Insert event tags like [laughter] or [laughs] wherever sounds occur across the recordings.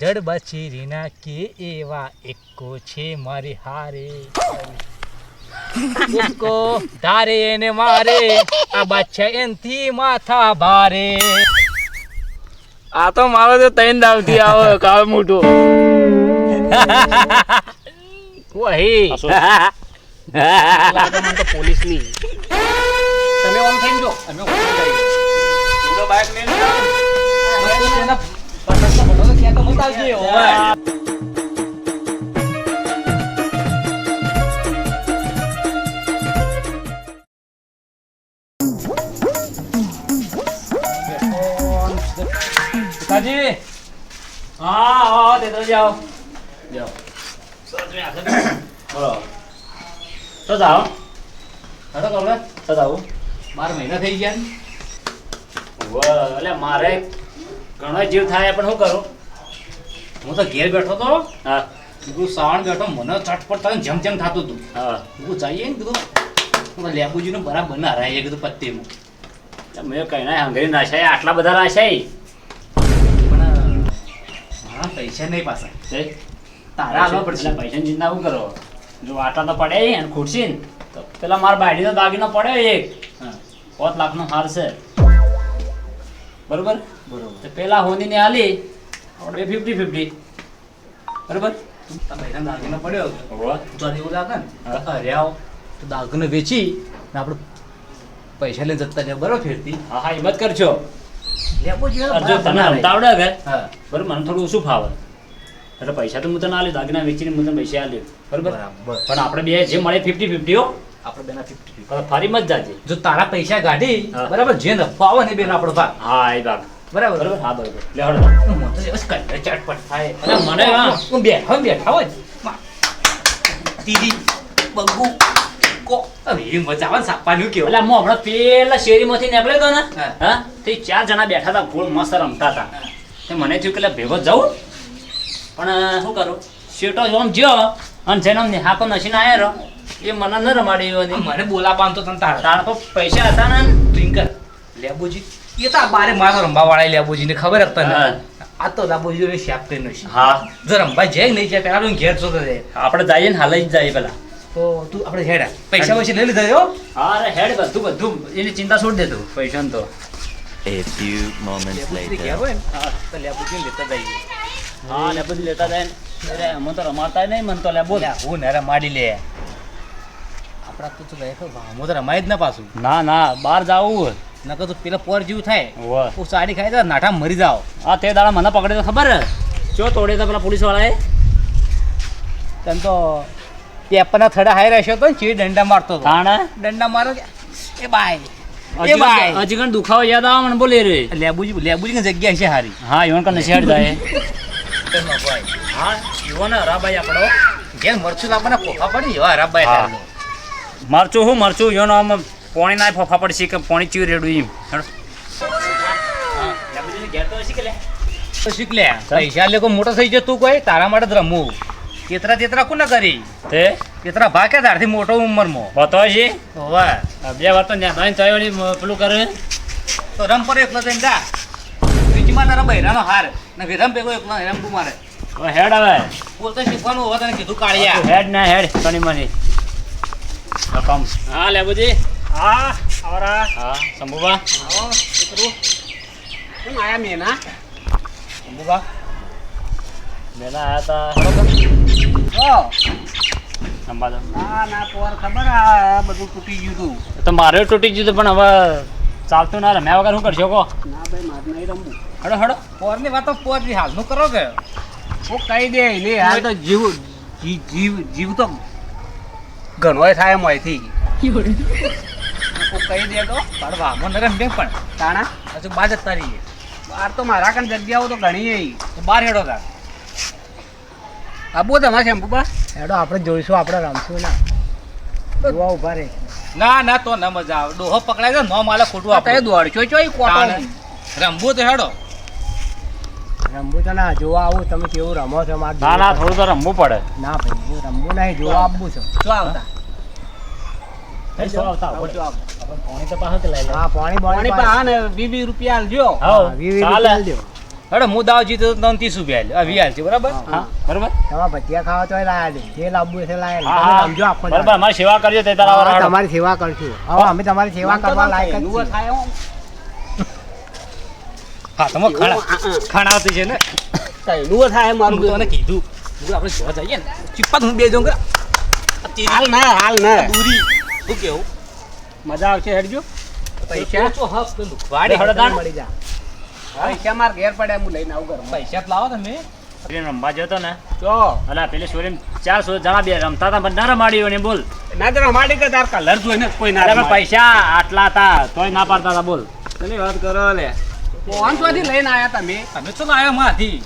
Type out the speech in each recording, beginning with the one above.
જડ રીના કે એવા એકો છે મારી હારે. એકો તારે એને મારે આ બાદશાહ એનથી માથા ભારે. આ તો મારો તો તૈન દાવથી આવો કાવ મોટો વહી પોલીસની તમે ઓન થઈ જો. અમે. બાઈક લઈને બધો ક્યાં તો મત આવજે, ઓવે. પિતાજી હા હા તે તો જાઓ જાઓ બોલો તો જાઓ હટો તો હવે. તો જાઓ બાર મહિના થઈ ગયા ને. એટલે મારે ઘણો જીવ થાય પણ શું કરું હું તો ઘેર બેઠો તો હા. કીધું સાવણ બેઠો મને ચટપટ થાય જેમ જેમ થતું હતું. હા. કીધું જઈએ ને કીધું. હું લેબુજીનું બરાબર ના રાય કીધું પત્તીમાં મેં કઈ ના હંગરી નાશાય આટલા બધા નાશાય પણ હા પૈસા નહીં પાછા. તારા હાલવા પડશે પૈસા ચિંતા શું કરો? જો આટલા તો પડે અને ખૂટશી ને તો પેલા મારા બાયડીનો દાગીનો પડ્યો એક. હા. પાંચ લાખનો હાર છે. બરોબર? બરોબર. પેલા હોની ને હાલી આપણે ફિફ્ટી ફિફ્ટી બરોબર? તમે દાગીનો પડ્યો. તો એવું લાગે ને હા. તો દાગીનો વેચી ને આપણે પૈસા લઈને જતા રહ્યા બરોબર ફેરતી હા હા હિંમત કરજો. જો કે હા. મને થોડું ઓછું ફાવે. એટલે પૈસા તો હું તને આલ્યો દાગીના વેચીને હું તને પૈસા આલ્યો બરોબર? બરાબર. પણ આપણે બે જે મળે ફિફ્ટી ફિફ્ટી હો. આપણે બેના ફિફ્ટી ફરી મત જાજે. જો તારા પૈસા કાઢી બરાબર જે નફો આવે ને બેન આપણો ભાગ. હા એ ભાગ. બરાબર? બરોબર? હા બરોબર. લે હળો હું તો બસ કંઈ ચટપટ થાય. અરે મને હા. હું. બેઠો બેઠા હોય. માં. બગુ કો. હવે મજા આવે સાપાનું કેવું. એટલે હું હમણાં પેલા શેરીમાંથી નીકળ્યો તો ને હા. તે ચાર જણા બેઠા હતા ગોળ મસ્ત રમતા હતા. તે મને થયું કે ભેગો જાઉં. પણ શું કરું? શેટો આમ જ્યો અને જેનો નિહાકો નસીને રહ્યો એ મને ન રમાડી બોલા મને બોલાવવાનું તો તને તારા તારા પર પૈસા હતા ને ડ્રિંકર. લેબુજી એ તો આ બારે માથા રંબા વાળા લેબુજીને ખબર જ તને? હા. આ તો લેબુજી શેપ કરીને છે. હા. જો રંબા જાય નહીં જાય પેલા ઘેર જોતો જાય આપણે જઈએ ને હાલ જ જઈએ પેલા. તો તું આપણે હેડ. પૈસા પૈસા લઈ લીધા હો. હા અરે હેડ બધું બધું. એની ચિંતા છોડી દે તું. પૈસાની તો. A few moments લેબુજી later. ને? તો લેબુજી લેતા જઈએ? હા લે બધું લેતા જાય અરે અમને તો રમાડતા નહીં મને તો લે બોલ. બોલ હું ને રમાડી લે. આપણા તો તું ગયો ભામો તો રમાય જ ના પાછું. ના ના બહાર જાવું નકર તો પેલા પોર જેવું થાય. તું સાડી ખાઈ તો નાઠા મરી જાવ આ તે દાડા મને પકડે તો ખબર. હે? ચો તોડે તો પેલા પોલીસ વાળાએ તને તો પેપરના થડા હાઈ રહેશો તો ચી દંડા મારતો તાણે? દંડા મારો કે એ બાય. A by. હજી કણ દુખાવો યાદ આવે મને બોલે રે. લેબુજી લેબુજી જગ્યા છે હારી. હા ઈવન કણ નશિયાડ જાય. હા ઈવન હરાભાઈ આપણો. જેમ મરચું લાવવાના કોફા પડી એવા હરાબાઈ હા. મરચું હું મરચું ઈવન આમ પોણી ના ફફા પડશે કે પોણી ચીવ રેડું એમ. હેડો. શીખ લે. પૈસા મોટો થઈ જતું કોઈ? તારા માટે રમવું તેતરા તેતરા કોને કરી? તે? તેતરા ભા કે તારથી મોટો ઉંમરમાં. છે હોવે. બે વાર તો તો પેલું કરે. તો રમ પર એકલો જઈને જા. બીજીમાં તારા બૈરાનો હાર. ને વિરમ ભેગો એકલો રમ તું મારે. હેડ હવે. બોલતો શીખવાનું હોવા તને કીધું હેડ ના હેડ કણી મની. રકમ હા લે બધી હા આવરા હા શંભુબા આવો દીકરું કેમ આયા મેના અંબુબા મેલા આયા તા ઓ સંભાળો ના ના પોર ખબર આ બધું તૂટી ગયું તું તો મારે તૂટી ગયું હતું પણ હવે ચાલતું ના રમ્યા વગર શું કરશો કો ના ભાઈ મારે નહીં રમવું હડો હડો પોરની વાતો પોર હાલ હાલનું કરો કે હું કહી દે ને હાલ તો જીવ જીવ જીવ તો ઘણોય થાય એમ હું કહી દે તો? પડવા મને રમ બે પણ. તાણા? હજુ બાજ જ તારી બાર તો મારા કણ જગ્યાઓ તો ઘણી. તો બાર હેડો તાર. આબુ તમારે શેમ્પુબા હેડો આપણે જોઈશું આપણે રમશું ના. જોવા ઊભા રે ના ના તો ના મજા આવે. ડોહો પકડાય છે નો માલે ખોટું તમે આપણે દોડશો ચોય તાણે. કોટો રમવું તો હેડો. રમવું તો ના જોવા આવું તમે કેવું રમો છો મારે ના ના થોડું તો રમવું પડે. ના ભાઈ રમવું નહીં જોવા આપવું છે. શું આવતા. પાણી તો પાછળ લઈ હા પાણી પાણી પાણી ને વી વી રૂપિયા આલજો. હા, વી વી રૂપિયા આલજો. હેડો હું દાવ જીતો તો તમને ત્રીસ રૂપિયા આલ્યો. આ વી બરાબર? હા. બરોબર? તમારે ભજીયા ખાવા તો લાયા દે. જે લાવવું છે લાયા હા સમજો આખો બરોબર અમારી સેવા કરજો તે તારા તમારી સેવા કરશું. હવે અમે તમારી સેવા કરવા લાયક થાય હો. તમે ખાણા ખાણાવતી છે ને? કઈનું થાય મારું તો કીધું. હું આપણે જોવા જઈએ ને. ચીપ્પા હું બે જઉં કે? હાલ ના હાલ ના. દૂરી. શું કેવું? મજા આવશે હેડજો. પૈસા? તો હા પેલું. વાડી હળદાર. મળી જા. પૈસા માર ઘેર પડ્યા હું લઈને આવું ઘર પૈસા લાવો તમે. છોરીને રમવા જતો ને. જો. અલા પેલી છોરીને ચાર સો જણા બે રમતા હતા પણ ના રમાડ્યો ને બોલ. ના જરા માડી કે તાર કલર જોઈને કોઈ ના પૈસા આટલા હતા તોય ના પાડતા હતા બોલ. શેની વાત કરો લે. પાંચસોથી લઈને આવ્યા તમે? તમે તો લાવ્યા માંથી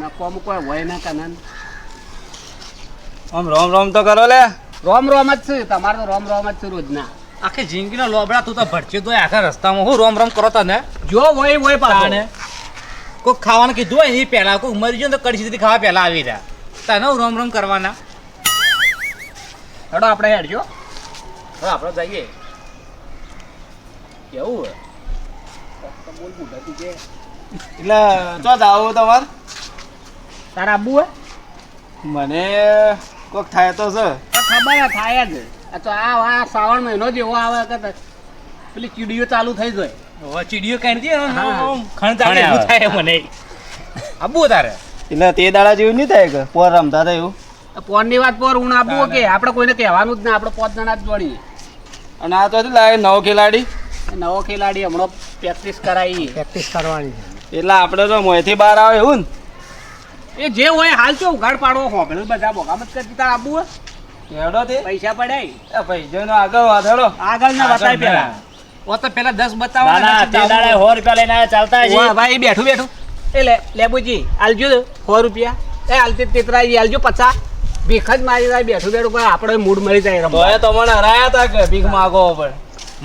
ના કોમ કોઈ હોય ના કનન. આમ રોમ રોમ તો કરો લે. રોમ રોમ જ છે તમારે તો રોમ રોમ જ છે રોજના. આખી જિંદગીનો લોબડા તું તો ભટક્યો તો આખા રસ્તામાં. હું રોમ રોમ કરો તને. જો હોય હોય પાછો. કોઈક ખાવાનું કીધું હોય ને એ પહેલા કોઈ મરી ગયો તો કડી સીધી ખાવા પહેલા આવી રહ્યા. તને રોમ રોમ કરવાના? હેડો આપણે હેડજો. હવે આપણે જઈએ. કેવું હોય? બોલ બુઢાતી કે એટલે ચો જાવ તમાર? તારા આબુ હે મને કોક થાય તો છે. આ ખબર થાય જ. આ તો આ આ શ્રાવણ મહિનો જેવો આવે કે પેલી ચીડીઓ ચાલુ થઈ જાય. હવે ચીડીઓ કઈ દે ખણ. થાય મને. આબુ તારે એટલે તે દાડા જેવું નહીં થાય કે પોર રમતા થાય એવું? પોનની વાત પોર હું આબુ કે આપણે કોઈને કહેવાનું જ ના આપણે પાંચ જણા જ જોડીએ અને આ તો લાગે નવો ખેલાડી? નવો ખેલાડી હમણાં પ્રેક્ટિસ કરાવી. પ્રેક્ટિસ કરવાની એટલે આપણે તો મોંથી બહાર આવે એવું એ જે હોય હાલ તો ઉઘાડ પાડવો હોભળે બધા બોગામત કરતી તાર આબુ હે? ને હેડો તે? પૈસા પડાય એ ભાઈ જોઈનો આગળ વાત આગળ ના. બતાય પેલા. ઓ તો પેલા દસ ના બતાવો ના તે દાડે સો રૂપિયા લઈને આવ્યા ચાલતા છે વાહ ભાઈ બેઠું બેઠું. એ લે લેબુજી આલજો સો રૂપિયા. એ આલતે તેતરાજી આલજો પચાસ. ભીખ જ મારી જાય બેઠું બેઠું પણ આપણે મૂડ મળી જાય તો રમવા એ તમને હરાયા તા કે ભીખ માગો પણ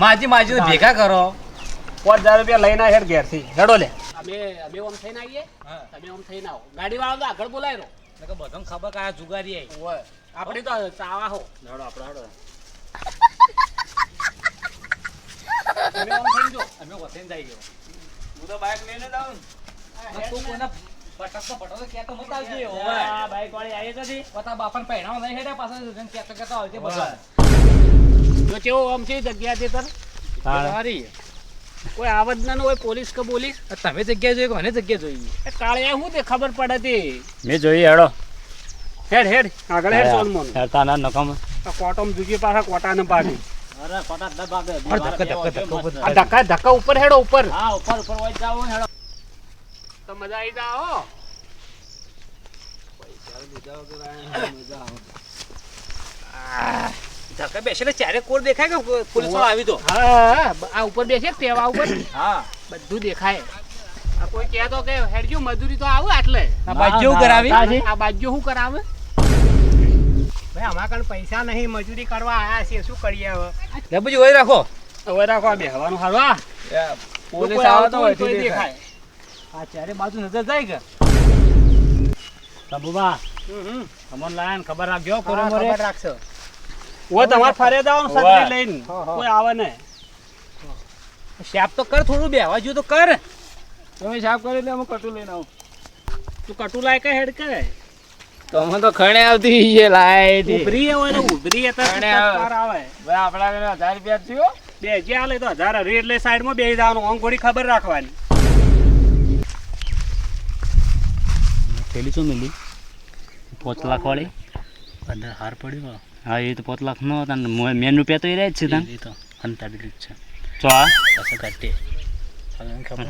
માજી માજી તો ભેગા કરો. પાંચ હજાર રૂપિયા લઈને આવ્યા ઘેરથી. હેડો લે. અમે અમે ઓમ થઈને આવીએ. તમે ઓમ થઈને આવો. ગાડી વાળો તો આગળ બોલાય રો બધો ખબર કયા જુગારી આવી આપણે તો ચાવા હો નડો આપણે હડો. અમે ઓન થઈ જો અમે વસેન જઈ ગયો. હું તો બાઇક લઈને જાઉં તું કોઈને પટકતો પટકતો કહેતો મત આવજે આ ઓય. વાળી આવી હતી પોતા બાપાને પહેણાવો નહીં હેડે પાછા જેમ કહેતો કહેતો આવજે બધા જો કેવો આમ છે જગ્યા છે તર? સારી કોઈ આવત ના હોય પોલીસ કે પોલીસ તમે જગ્યા જોઈ કોને જગ્યા જોઈ? એ કાળે શું તે ખબર પડે તે? મેં જોઈ હેડો. હેડ હેડ. આગળ હેડ સોલમોન હેડતા ના નકમ કોટમ જુજી પાછા કોટાને પાડી. અરે કોટા દબાગે અરે ધક્કા, ધક્કા, ધક્કા ઉપર. આ ધક્કા ધક્કા ઉપર હેડો ઉપર. હા ઉપર ઉપર વઈ જાવ હેડો. તો મજા આવી જા હો ધક્કા બેસીને ચારે કોર દેખાય કે પોલીસ વાળો આવી તો? હા આ ઉપર બેસે તેવા ઉપર. હા. બધું દેખાય. આ કોઈ કહે તો કે હેડજો મજૂરી તો આવે આટલે. આ બાજુ કરાવી? આ બાજુ શું કરાવે? ભાઈ અમારા કણ પૈસા નહીં મજૂરી કરવા આયા છે શું કરીએ હવે? લે બધું હોય રાખો. હવે રાખો આ બેહવાનું હાલવા પોલીસ આવે તો હોય દેખાય. આ ચારે બાજુ નજર જાય કે? તબુબા. અમન લાયન ખબર રાખજો હા, કોરે મોરે ખબર રાખશો. ઓ તમારે ફરે જાવ. સત્રી લઈને. હા, હા. કોઈ આવે ને શાપ તો કર થોડું બેહવા જો તો કર. તમે સાફ કરી એટલે અમે કટુ લઈને આવું. તું કટુ લાય કે હેડ કે તમે તો ખણે આવતી છે લાઈટ ઉભરી હોય ને ઉભરી હતા અને આવે. આવે? ભાઈ આપણા ઘરે હજાર રૂપિયા થયો. બે જે આલે તો હજાર હરી એટલે સાઈડમાં બેસી જવાનું. આમ ઘોડી ખબર રાખવાની. પેલી શું મિલી? પાંચ લાખ વાળી અંદર હાર પડ્યો હા એ તો પાંચ લાખ નો હતા ને મેન રૂપિયા તો એ રહે છે તને. તો અંતાડી છે. ચો આ? પછી ઘટે.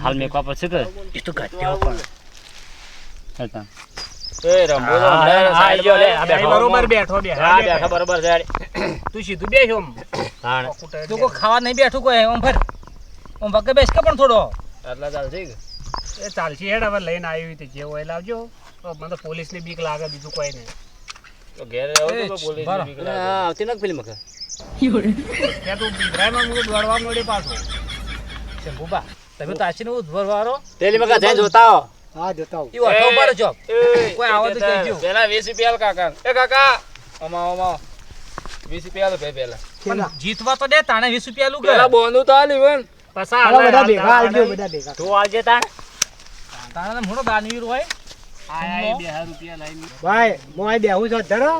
હાલ મેકવા પછી કે એ તો ઘટ્યો પણ. હતા બરોબર બેઠો બેઠા. બરોબર છે તું સીધું બેસો તું કોઈ ખાવા નહીં બેઠું કોઈ ઓમ ફર. ઓમ વગે બેસ કે પણ થોડો. આટલા ચાલશે એ ચાલશે હેડ હવે લઈને આવી તે જે હોય લાવજો. મને તો પોલીસની બીક લાગે બીજું કોઈ નહીં. તો ઘેર આવું તો પોલીસ બરો. આવતી નથી પેલી મકા. ત્યાં તું બિંદરામાં મને દોડવા મળ્યો પાછો. શંભુબા તમે તો આશીને મકા જઈ જોતા હો. હા જતા આવું. ઈ ઓઠો ઉપર જો કોઈ આવો તો કહેજો. પેલા 20 રૂપિયા કાકા. એ કાકા અમા અમા 20 રૂપિયા ભાઈ પેલા. પણ જીતવા તો દે તાણે 20 રૂપિયા લું પેલા બોનું તો આલી વન પાછા આલે બધા ભેગા આવજો બધા ભેગા. તું આવજે તાણ. તાણે મોટો દાનવીર હોય. આયા રૂપિયા ભાઈ હું અહીં બેહું છું ધરો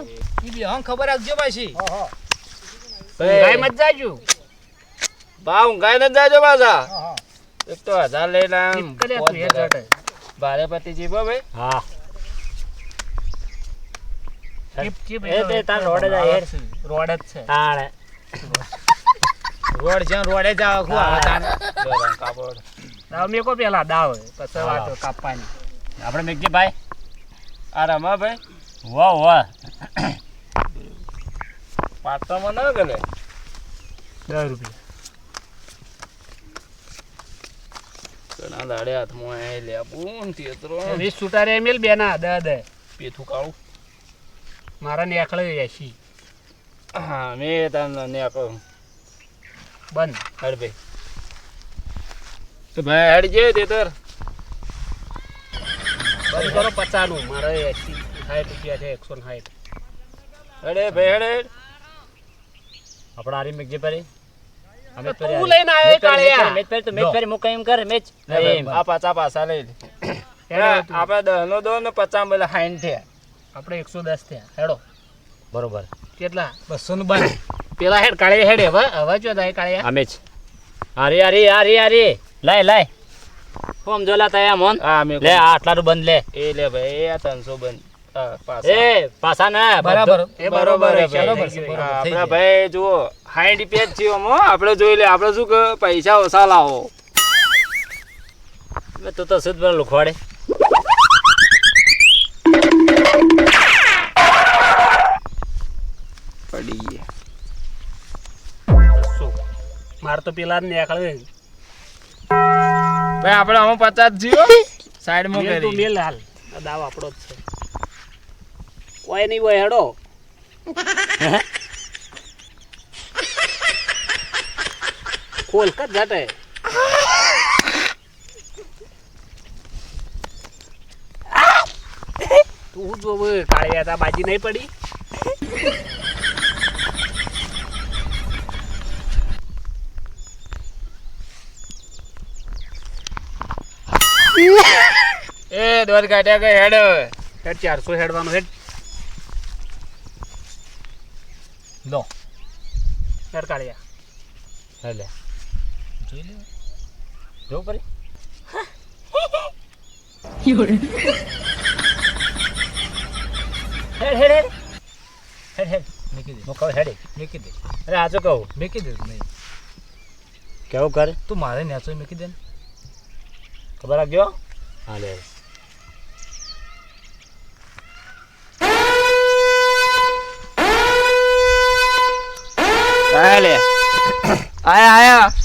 ઈ બે ખબર રાખજો પાછી. ગાય મત જાજો. ભાવ ઊંઘાઈ ન જાજો પાછા. એક તો હજાર લઈને આમ ભારે પતિ જીવો ભાઈ. હા. એ તે તાર રોડે જાય હેડ. રોડ જ છે. તાણે. રોડ જ્યાં રોડે જાવ હું. આવે તાને કાપડ. દાવ મેકો પેલા દાવ પછી. વાતો કાપવાની. આપણે મેકજી ભાઈ. આ રમા ભાઈ. વાહ વાહ. પાટવામાં ના ગલે દસ રૂપિયા. ઘણા દાડે હાથમાં આય લે પૂન તેતરો વીસ સુટારે એમેલ બે ના દે દે. પીથું કાળું. મારા નેકળે એસી. હા મેં તમને ને બંધ. હડ ભાઈ. તો ભાઈ હેડ જે તેતર બંધ કરો પચાનું મારે એસી સાઠ રૂપિયા છે એકસો સાઠ હેડે ભાઈ હેડ. હેડ આપણે આરી મેઘજી પરી. અમે તું લઈને આવ્યો કાળિયા. મેચ પરી તો મેચ પરી મુક એમ કર મેચ. એમ. આ પાછા પાછા લઈ લે. હેડો તું. આપણે દસ નો દો ને પચાસ પેલા હાઈન થયા. આપણે એકસો દસ થયા. હેડો. બરોબર. કેટલા? બસો નું બંધ પેલા હેડ કાળે હેડ હવે હવે જો થાય કાળિયા. આ મેચ. આરી આરી આરી આરી લાય લાય. ફોમ જોલા તયા મોન? હા મેં લે આ બંધ લે. એ લે ભાઈ એ ત્રણસો બંધ. પાસા પાછા. એ પાછા ના. બરાબર. એ આપણા ભાઈ જુઓ. હાઈટ પેજ છે અમો આપણે જોઈ લે આપણે શું કે પૈસા ઓછા લાવો. મેં તો તો સુધ પર લુખવાડે. પડી ગયા શું? મારે તો પેલા જ નેકળે ભાઈ આપણે આમાં પચાસ જીવો સાઈડમાં કરી. મેલ હાલ. દાવ આપણો જ છે. કોઈ નહીં હોય હેડો. [laughs] ખોલ કર જાટે તું જો કાળિયા તા બાજી નહીં પડી. એ દોર કાઢ્યા કે હેડ હેડ ચારસો હેડવાનું હેડ. લો. હેડ કાળિયા. લે. જોઈ લે જો પરી હેડ હેડ હેડ હેડ હેડ મેકી દે હું કહું હેડ મેકી દે અરે આજો કહું મેકી દે નહીં કેવું કરે તું મારે નેચો મેકી દે ખબર ગયો હા લે. આયા આયા.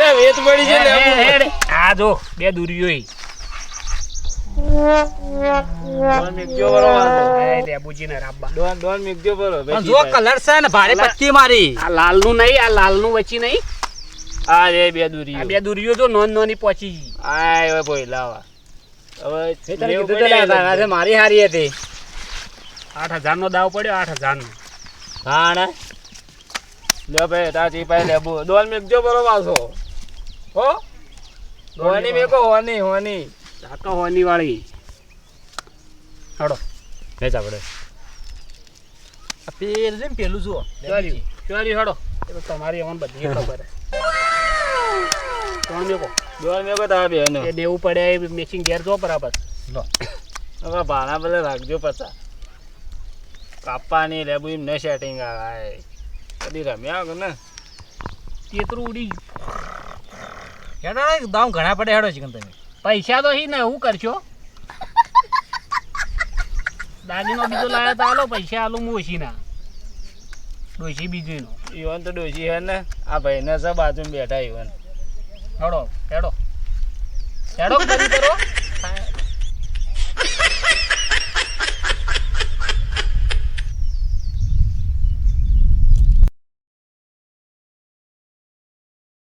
તને પડી છે તો. આ જો બે હાથે મારી હારી હતી. આઠ હજાર નો દાવ પડ્યો આઠ હજાર નો હા ને? લે ભાઈ તાચી પાઈ લેબુ ડોન મેકજો બરો પાછો. હો? હોની મેકો હોની હોની આ હોની વાળી. હડો વેચ આપણે આ પેલું જેમ પેલું જુઓ. ચોર્યું ચોર્યું હડો એ તો તમારી અમને બધી ખબર ત્રણ મેકો. ડોન મેકો તા બે ને એ દેવું પડે એ મેચિંગ ગેર જો બરાબર. હવે ભાડા ભલે રાખજો પછા કાપવાની લેબુ એમ ન સેટિંગ આવે. કદી રમ્યા ને. તેતરું ઉડી ગયું. હેડો દામ ઘણા પડે હેડો ચિકન તમે. પૈસા તો હી ને હું કરશો. દાદીનો બીજો લાયા તો આલો પૈસા આલો હું ઓછી ના ડોશી બીજું નો ઈવન તો ડોશી હે ને આ ભાઈને છે બાજુમાં બેઠા ઈવન. હેડો હેડો. હેડો કરી કરો?